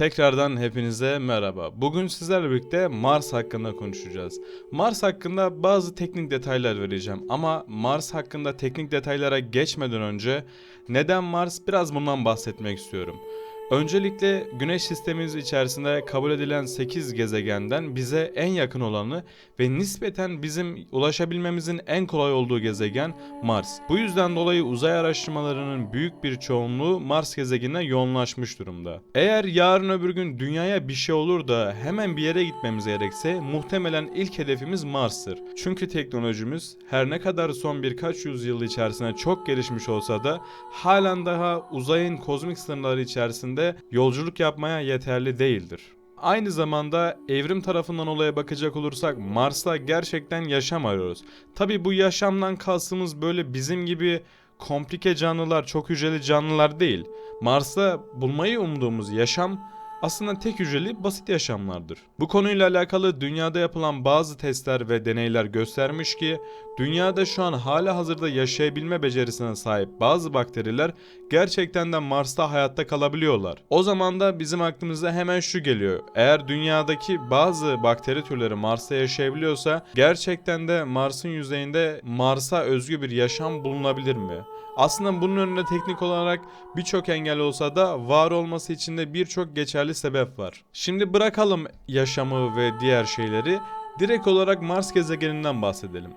Tekrardan hepinize merhaba. Bugün sizlerle birlikte Mars hakkında konuşacağız. Mars hakkında bazı teknik detaylar vereceğim ama Mars hakkında teknik detaylara geçmeden önce neden Mars biraz bundan bahsetmek istiyorum. Öncelikle Güneş sistemimiz içerisinde kabul edilen 8 gezegenden bize en yakın olanı ve nispeten bizim ulaşabilmemizin en kolay olduğu gezegen Mars. Bu yüzden dolayı uzay araştırmalarının büyük bir çoğunluğu Mars gezegenine yoğunlaşmış durumda. Eğer yarın öbür gün dünyaya bir şey olur da hemen bir yere gitmemiz gerekse muhtemelen ilk hedefimiz Mars'tır. Çünkü teknolojimiz her ne kadar son birkaç yüzyıl içerisinde çok gelişmiş olsa da halen daha uzayın kozmik sınırları içerisinde yolculuk yapmaya yeterli değildir. Aynı zamanda evrim tarafından olaya bakacak olursak Mars'ta gerçekten yaşam arıyoruz. Tabi bu yaşamdan kastımız böyle bizim gibi komplike canlılar, çok hücreli canlılar değil. Mars'ta bulmayı umduğumuz yaşam aslında tek hücreli basit yaşamlardır. Bu konuyla alakalı dünyada yapılan bazı testler ve deneyler göstermiş ki dünyada şu an hala hazırda yaşayabilme becerisine sahip bazı bakteriler gerçekten de Mars'ta hayatta kalabiliyorlar. O zaman da bizim aklımıza hemen şu geliyor. Eğer dünyadaki bazı bakteri türleri Mars'ta yaşayabiliyorsa gerçekten de Mars'ın yüzeyinde Mars'a özgü bir yaşam bulunabilir mi? Aslında bunun önünde teknik olarak birçok engel olsa da var olması için de birçok geçerli sebep var. Şimdi bırakalım yaşamı ve diğer şeyleri direkt olarak Mars gezegeninden bahsedelim.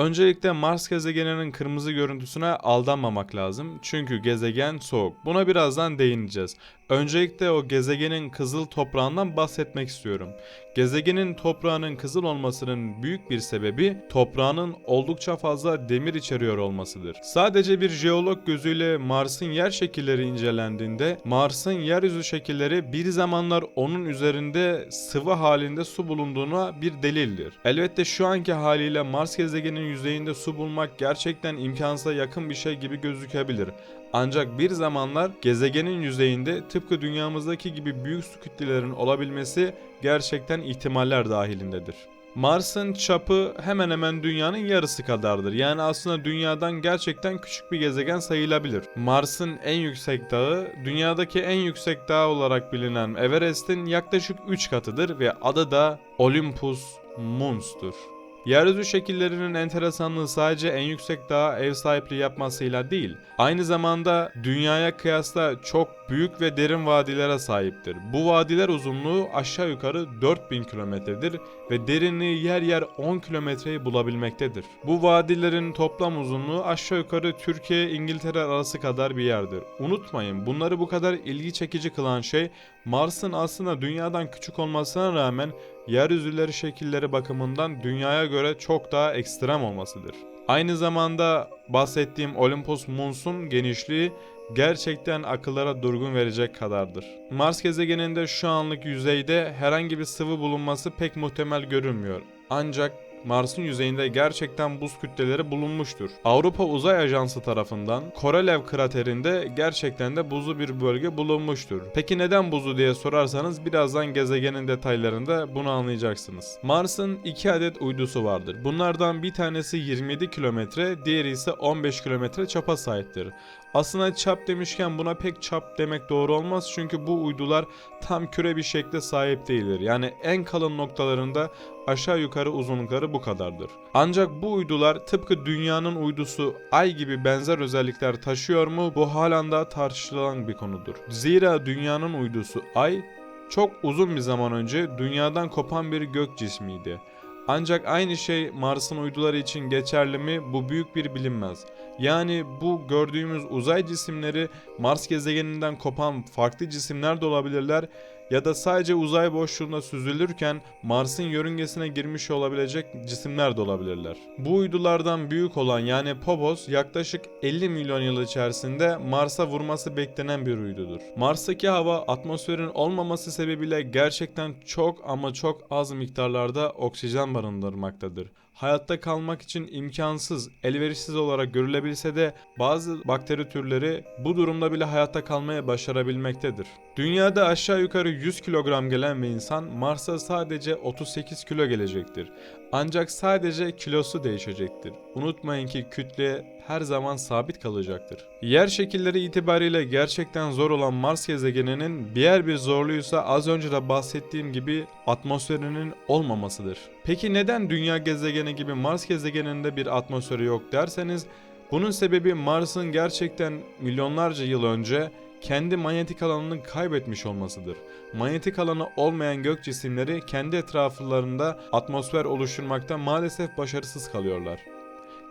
Öncelikle Mars gezegeninin kırmızı görüntüsüne aldanmamak lazım. Çünkü gezegen soğuk. Buna birazdan değineceğiz. Öncelikle o gezegenin kızıl toprağından bahsetmek istiyorum. Gezegenin toprağının kızıl olmasının büyük bir sebebi toprağının oldukça fazla demir içeriyor olmasıdır. Sadece bir jeolog gözüyle Mars'ın yer şekilleri incelendiğinde Mars'ın yeryüzü şekilleri bir zamanlar onun üzerinde sıvı halinde su bulunduğuna bir delildir. Elbette şu anki haliyle Mars gezegeninin yüzeyinde su bulmak gerçekten imkansıza yakın bir şey gibi gözükebilir. Ancak bir zamanlar gezegenin yüzeyinde tıpkı dünyamızdaki gibi büyük su kütlelerin olabilmesi gerçekten ihtimaller dahilindedir. Mars'ın çapı hemen hemen dünyanın yarısı kadardır. Yani aslında dünyadan gerçekten küçük bir gezegen sayılabilir. Mars'ın en yüksek dağı dünyadaki en yüksek dağ olarak bilinen Everest'in yaklaşık 3 katıdır ve adı da Olympus Mons'tur. Yeryüzü şekillerinin enteresanlığı sadece en yüksek dağa ev sahipliği yapmasıyla değil, aynı zamanda dünyaya kıyasla çok büyük ve derin vadilere sahiptir. Bu vadiler uzunluğu aşağı yukarı 4000 kilometredir ve derinliği yer yer 10 kilometreyi bulabilmektedir. Bu vadilerin toplam uzunluğu aşağı yukarı Türkiye İngiltere arası kadar bir yerdir. Unutmayın bunları bu kadar ilgi çekici kılan şey Mars'ın aslında dünyadan küçük olmasına rağmen yeryüzüleri şekilleri bakımından dünyaya göre çok daha ekstrem olmasıdır. Aynı zamanda bahsettiğim Olympus Mons'un genişliği gerçekten akıllara durgun verecek kadardır. Mars gezegeninde şu anlık yüzeyde herhangi bir sıvı bulunması pek muhtemel görünmüyor. Ancak Mars'ın yüzeyinde gerçekten buz kütleleri bulunmuştur. Avrupa Uzay Ajansı tarafından Korolev kraterinde gerçekten de buzlu bir bölge bulunmuştur. Peki neden buzlu diye sorarsanız birazdan gezegenin detaylarında bunu anlayacaksınız. Mars'ın iki adet uydusu vardır. Bunlardan bir tanesi 27 kilometre, diğeri ise 15 kilometre çapa sahiptir. Aslında çap demişken buna pek çap demek doğru olmaz çünkü bu uydular tam küre bir şekle sahip değildir. Yani en kalın noktalarında aşağı yukarı uzunlukları bu kadardır. Ancak bu uydular tıpkı dünyanın uydusu ay gibi benzer özellikler taşıyor mu bu halen daha tartışılan bir konudur. Zira dünyanın uydusu ay çok uzun bir zaman önce dünyadan kopan bir gök cismiydi. Ancak aynı şey Mars'ın uyduları için geçerli mi bu büyük bir bilinmez. Yani bu gördüğümüz uzay cisimleri Mars gezegeninden kopan farklı cisimler de olabilirler ya da sadece uzay boşluğunda süzülürken Mars'ın yörüngesine girmiş olabilecek cisimler de olabilirler. Bu uydulardan büyük olan yani Phobos yaklaşık 50 milyon yıl içerisinde Mars'a vurması beklenen bir uydudur. Mars'taki hava atmosferin olmaması sebebiyle gerçekten çok ama çok az miktarlarda oksijen barındırmaktadır hayatta kalmak için imkansız, elverişsiz olarak görülebilse de bazı bakteri türleri bu durumda bile hayatta kalmaya başarabilmektedir. Dünyada aşağı yukarı 100 kilogram gelen bir insan Mars'a sadece 38 kilo gelecektir. Ancak sadece kilosu değişecektir. Unutmayın ki kütle her zaman sabit kalacaktır. Yer şekilleri itibariyle gerçekten zor olan Mars gezegeninin diğer bir zorluğuysa az önce de bahsettiğim gibi atmosferinin olmamasıdır. Peki neden Dünya gezegeni gibi Mars gezegeninde bir atmosferi yok derseniz bunun sebebi Mars'ın gerçekten milyonlarca yıl önce kendi manyetik alanını kaybetmiş olmasıdır. Manyetik alanı olmayan gök cisimleri kendi etraflarında atmosfer oluşturmakta maalesef başarısız kalıyorlar.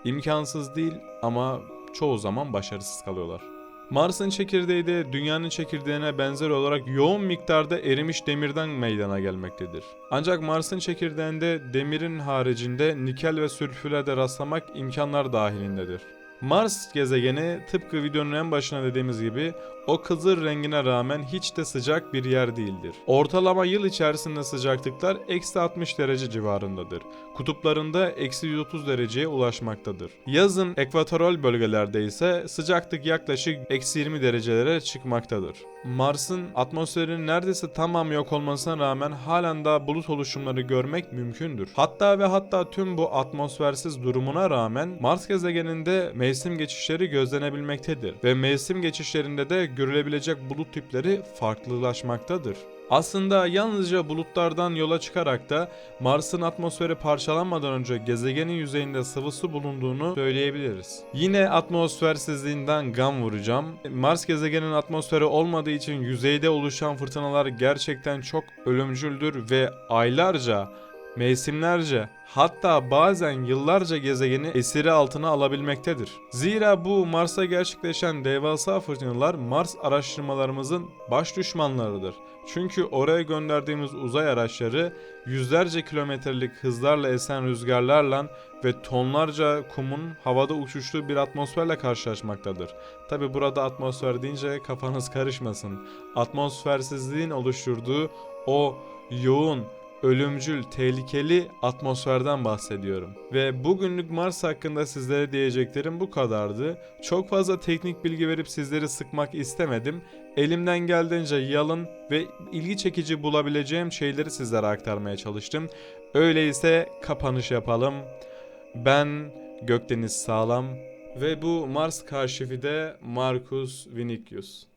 İmkansız değil ama çoğu zaman başarısız kalıyorlar. Mars'ın çekirdeği de dünyanın çekirdeğine benzer olarak yoğun miktarda erimiş demirden meydana gelmektedir. Ancak Mars'ın çekirdeğinde demirin haricinde nikel ve sülfüre de rastlamak imkanlar dahilindedir. Mars gezegeni tıpkı videonun en başına dediğimiz gibi o kızıl rengine rağmen hiç de sıcak bir yer değildir. Ortalama yıl içerisinde sıcaklıklar eksi 60 derece civarındadır. Kutuplarında eksi 130 dereceye ulaşmaktadır. Yazın ekvatoral bölgelerde ise sıcaklık yaklaşık eksi 20 derecelere çıkmaktadır. Mars'ın atmosferinin neredeyse tamamı yok olmasına rağmen halen daha bulut oluşumları görmek mümkündür. Hatta ve hatta tüm bu atmosfersiz durumuna rağmen Mars gezegeninde mevsim geçişleri gözlenebilmektedir ve mevsim geçişlerinde de görülebilecek bulut tipleri farklılaşmaktadır. Aslında yalnızca bulutlardan yola çıkarak da Mars'ın atmosferi parçalanmadan önce gezegenin yüzeyinde sıvı su bulunduğunu söyleyebiliriz. Yine atmosfersizliğinden gam vuracağım. Mars gezegenin atmosferi olmadığı için yüzeyde oluşan fırtınalar gerçekten çok ölümcüldür ve aylarca mevsimlerce hatta bazen yıllarca gezegeni esiri altına alabilmektedir. Zira bu Mars'a gerçekleşen devasa fırtınalar Mars araştırmalarımızın baş düşmanlarıdır. Çünkü oraya gönderdiğimiz uzay araçları yüzlerce kilometrelik hızlarla esen rüzgarlarla ve tonlarca kumun havada uçuştuğu bir atmosferle karşılaşmaktadır. Tabi burada atmosfer deyince kafanız karışmasın. Atmosfersizliğin oluşturduğu o yoğun ölümcül, tehlikeli atmosferden bahsediyorum. Ve bugünlük Mars hakkında sizlere diyeceklerim bu kadardı. Çok fazla teknik bilgi verip sizleri sıkmak istemedim. Elimden geldiğince yalın ve ilgi çekici bulabileceğim şeyleri sizlere aktarmaya çalıştım. Öyleyse kapanış yapalım. Ben Gökdeniz Sağlam ve bu Mars karşıfi de Marcus Vinicius.